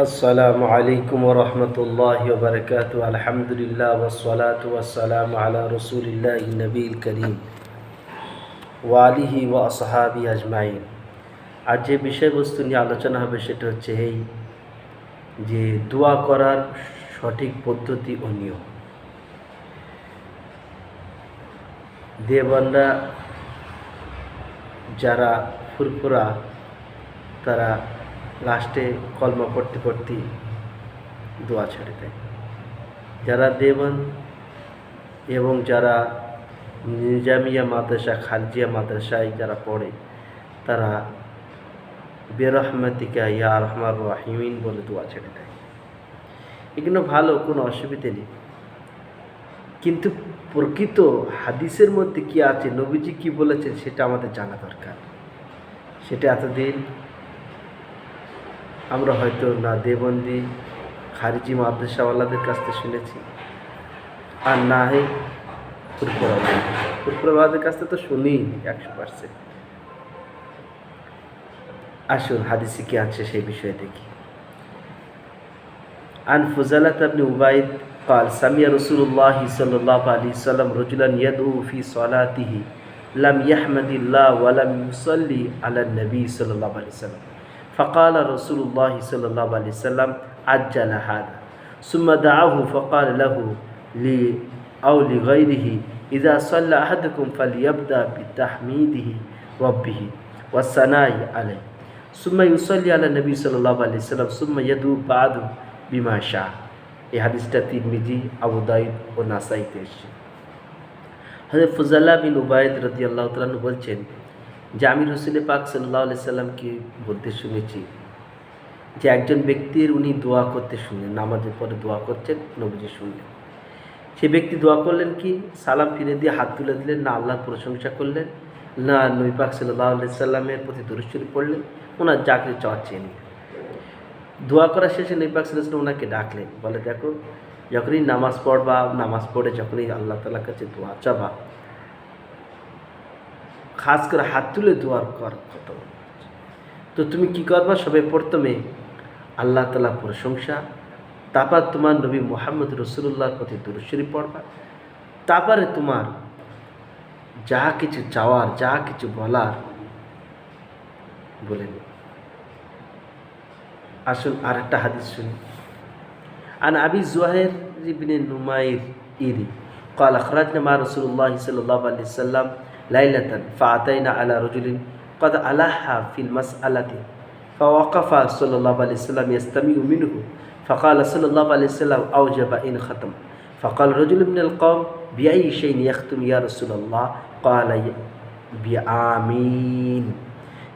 আসসালামু আলাইকুম রহমতুল্লাহ বারকাত আলহামদুলিল্লাহ ওসলাত ওয়াসালাম আলা রসুলিল্লাহ নবীল করিম ওয়ালিহি ও আসহাবি আজমাইন। আর যে বিষয়বস্তু নিয়ে আলোচনা হবে সেটা হচ্ছে এই যে দোয়া করার সঠিক পদ্ধতি ও নিয়ম। যারা ফুরফুরা, তারা লাস্টে কলমা পড়তে পড়তে দোয়া ছেড়ে দেয়। যারা দেবন এবং যারা নিজামিয়া মাদ্রাসা, খালজিয়া মাদ্রাসায় যারা পড়ে, তারা বেরহমাতিকা ইয়া রহমার রাহিমিন বলে দোয়া ছেড়ে দেয়। এগুলো ভালো, কোনো অসুবিধে নেই। কিন্তু প্রকৃত হাদিসের মধ্যে কি আছে? নবীজি কি বলেছেন সেটা আমাদের জানা দরকার। সেটা এতদিন আমরা হয়তো না দেবন্দি খারিজি মাদ্রাসাওয়ালাদের কাছ থেকে শুনেছি আর না হয় ফুরফুরাবাদ ফুরফুরাবাদের কাছ থেকে তো শুনি একশো পার্সেন্ট আসুন হাদিসে কি আছে সেই বিষয়ে দেখি عن فزلة بن عبيد قال سمع رسول الله صلى الله عليه وسلم رجلا يدعو في صلاته لم يحمد الله ولم يصلي على النبي صلى الله عليه وسلم فقال رسول الله صلى الله عليه وسلم عجل هذا ثم دعاه فقال له لي أو لغيره إذا صلى أحدكم فليبدأ بتحميده ربه والثناء عليه ثم يصلي على النبي صلى الله عليه وسلم ثم يدعو بعد বিমা শাহ এই হাদিসটা তিরমিজি আবু দাইদ ও নাসাইতে এসছে হজরত ফজাল্লাহ বিন উবায়দ রদি আল্লাহ তালু বলছেন যে আমি রসুল পাক সাল্লাহ সাল্লামকে বলতে শুনেছি যে একজন ব্যক্তির উনি দোয়া করতে শুনলেন, নামাজের পরে দোয়া করছেন, নবীজি শুনলেন। সে ব্যক্তি দোয়া করলেন কি? সালাম ফিরে দিয়ে হাত তুলে দিলেন, না আল্লাহর প্রশংসা করলেন, না নবী পাক সাল্লাহ সাল্লামের প্রতি দুরুশ্বরী পড়লেন ওনার চাকরি চাওয়া চেয়ে নিলেন। দোয়া করা শেষে নৈপাক সাল্লাম ওনাকে ডাকলেন, বলে, দেখো, যখনই নামাজ পড়বা, নামাজ পড়ে যখনই আল্লাহ তালার কাছে দোয়া চাবা খাস করে হাত তুলে দোয়ার কর কত তো তুমি কি করবা সবে প্রথমে আল্লাহ তালা প্রশংসা তারপর তোমার নবী মোহাম্মদ রসুল্লাহর প্রতি দুরুশ্বরী পড়বা তারপরে তোমার যা কিছু চাওয়ার যা কিছু বলার বলে নেবে আসুন আর একটা হাদিস শুনি عن أبي زهير بن نمير إيري قال خرجنا مع رسول الله صلى الله عليه وسلم ليلة فأتينا على رجل قد ألح في المسألة فوقف صلى الله عليه وسلم يستمع منه فقال صلى الله عليه وسلم أوجب إن ختم فقال رجل من القوم بأي شيء يختم يا رسول الله قال بآمين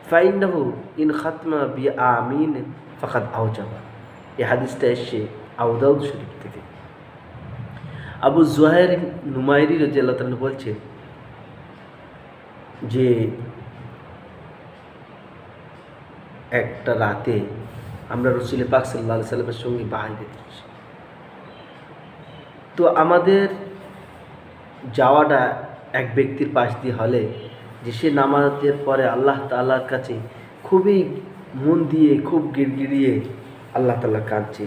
فإنه إن ختم بآمين ফাকাদ আউজাবা এই হাদিসটা এসছে আউদাউদ শরীফ থেকে আবু জুহাইর নুমাইরি রাজি আল্লাহ তালু বলছে যে একটা রাতে আমরা রসুল পাক সাল্লা সাল্লামের সঙ্গে বাহিরে তো আমাদের যাওয়াটা এক ব্যক্তির পাশ দিয়ে হলে যে সে নামাজের পরে আল্লাহ তাল্লার কাছে খুবই মন দিয়ে, খুব গিড়গিড়িয়ে আল্লাহ তাল্লাহ কাঁদছে,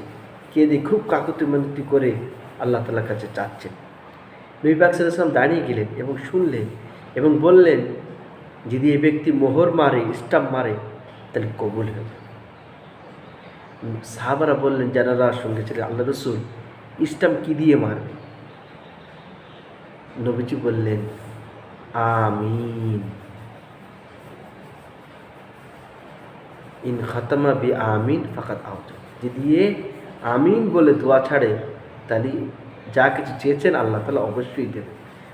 কেঁদে খুব কাকুতি মিনতি করে আল্লাহ তাল্লার কাছে চাচ্ছেন। নবীবাক সাল্লাম দাঁড়িয়ে গেলেন এবং শুনলেন এবং বললেন, যদি এ ব্যক্তি মোহর মারে, স্টাম্প মারে, তাহলে কবুল হবে। সাহাবারা বললেন, যারা সঙ্গে ছিলেন আল্লাহ রসুল, স্টাম্প কী দিয়ে মারবে? নবীজি বললেন, আমিন। ইন খাতামা বি আমিন ফাকাত আউট যদি এ আমিন বলে দোয়া ছাড়ে, তাহলে যা কিছু চেয়েছেন আল্লাহ তালা অবশ্যই দেবে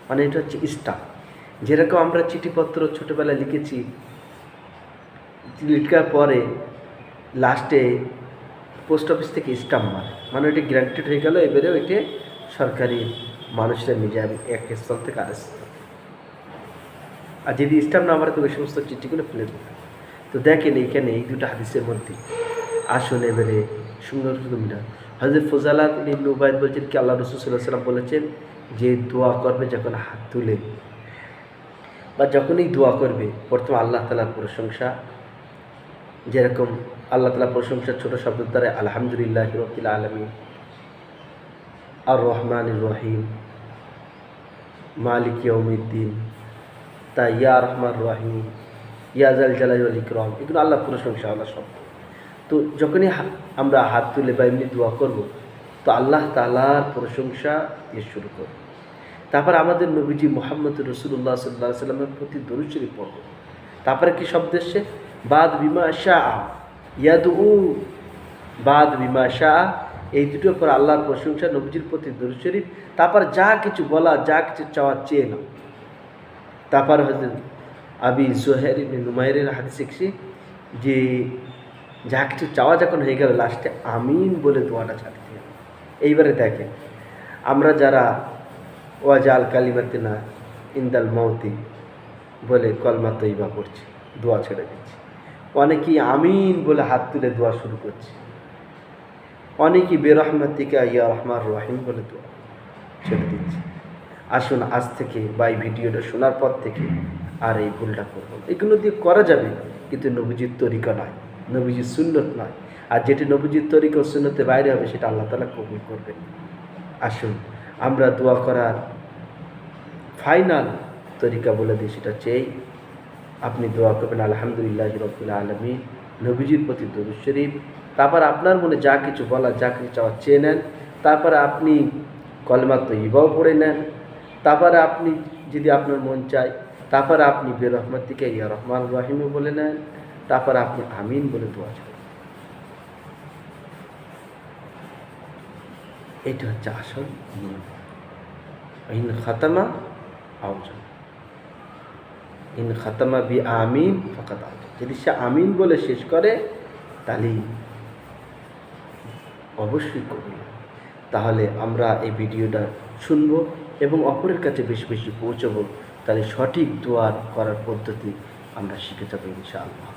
মানে এটা হচ্ছে স্টাফ যেরকম আমরা চিঠিপত্র ছোটোবেলায় লিখেছি, লিখার পরে লাস্টে পোস্ট অফিস থেকে স্টাম্প মারে। মানে ওইটা গ্রান্টেড হয়ে গেল, এবারে ওইটা সরকারি মানুষরা নিয়ে যাবে এক স্থল থেকে আরেক স্থল আর যদি স্টাম্প না মারে তো ওই সমস্ত চিঠিগুলো ফেলে দেবে। তো দেখেন এইখানে এই দুটো হাদিসের মধ্যে আসুন এবারে সুন্দর সুন্দর হজরত ফজালাত ইবনে উবায়দ বলছেন কি, আল্লাহ রসুল সাল্লাহ সাল্লাম বলেছেন যে দোয়া করবে যখন হাত তুলে। বা যখনই দোয়া করবে, প্রথম আল্লাহ তালার প্রশংসা। যেরকম আল্লাহ তালা প্রশংসা ছোট শব্দের দ্বারা, আলহামদুলিল্লাহ রবিল আলমী আর রহমান রহিম, মালিক ইয়ৌমিদ্দিন তা ইয়া রহমান রহিম ইয়াজাল জালাল ইকরম। এগুলো আল্লাহ প্রশংসা আল্লাহ শব্দ। তো যখনই আমরা হাত তুলে বা এমনি দোয়া করব, তো আল্লাহ তালার প্রশংসা দিয়ে শুরু করব। তারপর আমাদের নবীজি মোহাম্মদ রসুল্লাহ সাল্লাহ সাল্লামের প্রতি দরুচরি পড়ব। তারপরে কি শব্দ এসছে? বাদ বিমা শাহ ইয়াদু বাদ বিমা শাহ এই দুটোর পর আল্লাহর প্রশংসা, নবীজির প্রতি দরুচরি তারপর যা কিছু বলা, যা কিছু চাওয়া, চেয়ে নাও। তারপর হচ্ছে আবি জোহের নুমাইরের হাতে শিখছি যে, যা কিছু চাওয়া যখন হয়ে গেল, লাস্টে আমিন বলে দোয়াটা ছাড়তে এইবারে দেখেন, আমরা যারা ওয়াজাল কালিমাতে না ইন্দাল মৌতি বলে কলমা তৈবা পড়ছি, দোয়া ছেড়ে দিচ্ছি। অনেকেই আমিন বলে হাত তুলে দোয়া শুরু করছে। অনেকেই বেরহমাতিকা ইয়া রহমান রহিম বলে দোয়া ছেড়ে দিচ্ছে। আসুন আজ থেকে বা এই ভিডিওটা শোনার পর থেকে আর এই ভুলটা করব এগুলো দিয়ে করা যাবে, কিন্তু নবীজির তরিকা নয়, নবীজির সুন্নত নয়। আর যেটি নবীজির তরিকা সুন্নতে বাইরে হবে, সেটা আল্লাহ তালা কবুল করবেন। আসুন আমরা দোয়া করার ফাইনাল তরিকা বলে দিই, সেটা চেয়ে আপনি দোয়া করবেন, আলহামদুলিল্লাহ রবিল আলমী নবীজির প্রতি দরুদ শরীফ। তারপর আপনার মনে যা কিছু বলা যা কিছু চাওয়া চেয়ে নেন। তারপরে আপনি কলমা তৈবাও পড়ে নেন। তারপরে আপনি যদি আপনার মন চায়, তারপরে আপনি বে রহমান থেকে ইয়া রহমান রহিমে বলে নেন। তারপরে আপনি আমিন বলে দোয়া চান। এটা হচ্ছে আসল নিয়ম ইন খাতামা আউজন ইন খাতামা বি আমিন ফাকাত আউজন যদি সে আমিন বলে শেষ করে, তাহলে অবশ্যই কবুল। তাহলে আমরা এই ভিডিওটা শুনব এবং অপরের কাছে বেশি বেশি পৌঁছবো। তাহলে সঠিক দোয়ার করার পদ্ধতি আমরা শিখে যাব ইনশাআল্লাহ।